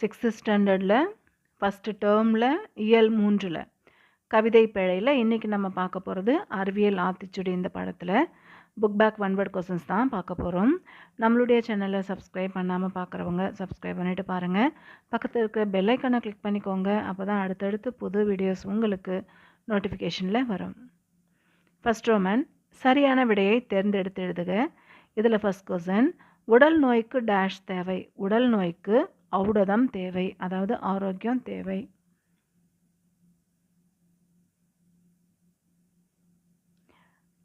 Sixth ஸ்டாண்டர்டில் first டேர்மில் இயல் மூன்றில். கவிதை பிழையில் இன்றைக்கி நம்ம பார்க்க போகிறது அறிவியல் ஆத்திச்சுடி இந்த படத்தில். Book back one word questions தான் பார்க்க போகிறோம் நம்மளுடைய சேனலை சப்ஸ்கிரைப் பண்ணாமல் பார்க்குறவங்க சப்ஸ்கிரைப் பண்ணிவிட்டு பாருங்கள் பக்கத்தில் இருக்கிற பெல்லைக்கனை கிளிக் பண்ணிக்கோங்க. அப்போ தான் அடுத்தடுத்து புது வீடியோஸ் உங்களுக்கு நோட்டிஃபிகேஷனில் வரும். ஃபஸ்ட் ரோமன் சரியான விடையை தேர்ந்தெடுத்து எழுதுக. இதில் ஃபஸ்ட் கொஸ்டின் உடல் நோய்க்கு டேஷ் தேவை. உடல் நோய்க்கு ஔடதம் தேவை. அதாவது ஆரோக்கியம் தேவை.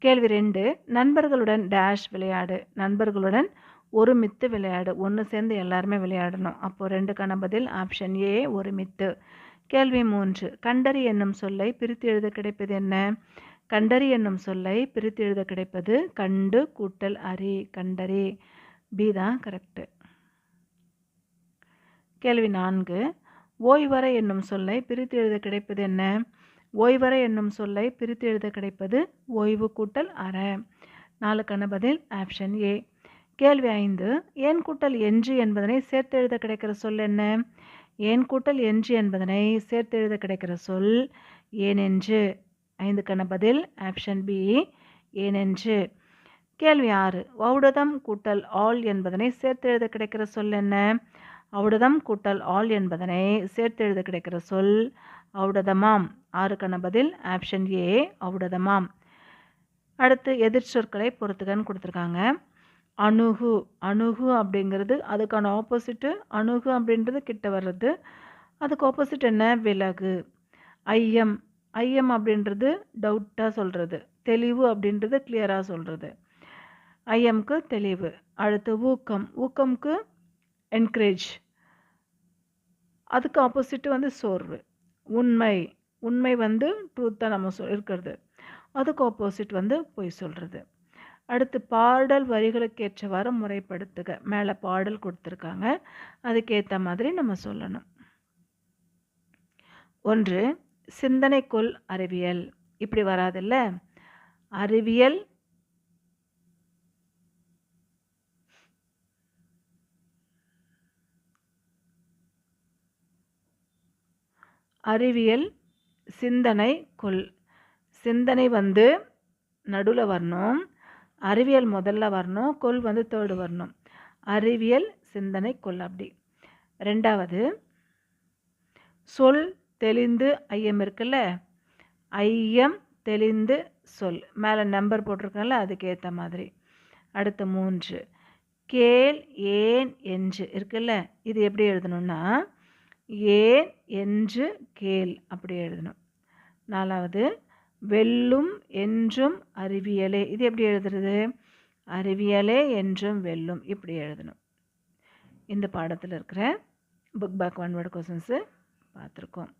கேள்வி ரெண்டு நண்பர்களுடன் டேஷ் விளையாடு. நண்பர்களுடன் ஒருமித்து விளையாடு. ஒன்று சேர்ந்து எல்லாருமே விளையாடணும். அப்போது ரெண்டுக்கான பதில் ஆப்ஷன் ஏ ஒருமித்து. கேள்வி மூன்று கண்டறி என்னும் சொல்லை பிரித்து எழுத கிடைப்பது என்ன? கண்டறி என்னும் சொல்லை பிரித்து எழுத கிடைப்பது கண்டு கூட்டல் அரி கண்டறி. பி தான் கரெக்டு கேள்வி நான்கு. ஓய்வர என்னும் சொல்லை பிரித்து எழுத கிடைப்பது என்ன? ஓய்வர என்னும் சொல்லை பிரித்து எழுத கிடைப்பது ஓய்வு கூட்டல் அற. நாலுக்கான பதில் ஆப்ஷன் ஏ. கேள்வி ஐந்து. ஏன் கூட்டல் என்று என்பதனை சேர்த்து எழுத கிடைக்கிற சொல் என்ன? ஏன் கூட்டல் என்று என்பதனை சேர்த்து எழுத கிடைக்கிற சொல் ஏனென்று. ஐந்துக்கான பதில் ஆப்ஷன் பி. ஏனென்று. கேள்வி ஆறு. ஔடதம் கூட்டல் ஆல் என்பதனை சேர்த்து எழுத கிடைக்கிற சொல் என்ன? ஔடதம் கூட்டல் ஆல் என்பதனை சேர்த்து எழுத கிடைக்கிற சொல் ஔடதமாம் ஆறுக்கான பதில் ஆப்ஷன் ஏ அவுடதமாம். அடுத்து எதிர்ச்சொற்களை பொறுத்துக்கன்னு கொடுத்துருக்காங்க. அணுகு அணுகு அப்படிங்கிறது அதுக்கான ஆப்போசிட்டு அணுகு அப்படின்றது கிட்ட வர்றது. அதுக்கு ஆப்போசிட் என்ன? விலகு. ஐயம் ஐயம் அப்படின்றது டவுட்டாக சொல்கிறது தெளிவு அப்படின்றது கிளியராக சொல்கிறது ஐயம்க்கு தெளிவு. அடுத்து ஊக்கம் ஊக்கம்க்கு என்கரேஜ் அதுக்கு ஆப்போசிட்டு வந்து சோர்வு. உண்மை. உண்மை வந்து ட்ரூத்தாக நம்ம சொல் இருக்கிறது. அதுக்கு ஆப்போசிட் வந்து பொய் சொல்கிறது அடுத்து பாடல் வரிகளுக்கு ஏற்றவாறு முறைப்படுத்துக. மேலே பாடல் கொடுத்துருக்காங்க. அதுக்கேற்ற மாதிரி நம்ம சொல்லணும். ஒன்று சிந்தனைக்குள் அறிவியல். இப்படி வராதில்ல? அறிவியல் அறிவியல் சிந்தனை கொள். சிந்தனை வந்து நடுவில் வரணும். அறிவியல் முதல்ல வரணும். கொள் வந்து தேர்டு வரணும். அறிவியல் சிந்தனை கொள் அப்படி. ரெண்டாவது சொல் தெளிந்து ஐயம் இருக்குல்ல? ஐயம் தெளிந்து சொல். மேலே நம்பர் போட்டிருக்கல அதுக்கேற்ற மாதிரி. அடுத்து மூன்று கேள் ஏன் என்று இருக்குல்ல? இது எப்படி எழுதணும்னா ஏன் என்று கேள் அப்படி எழுதணும். நாலாவது வெல்லும் என்றும் அறிவியலே. இது எப்படி எழுதுறது? அறிவியலே என்றும் வெல்லும். இப்படி எழுதணும். இந்த பாடத்தில் இருக்கிற book back one word questions பார்த்துருக்கோம்.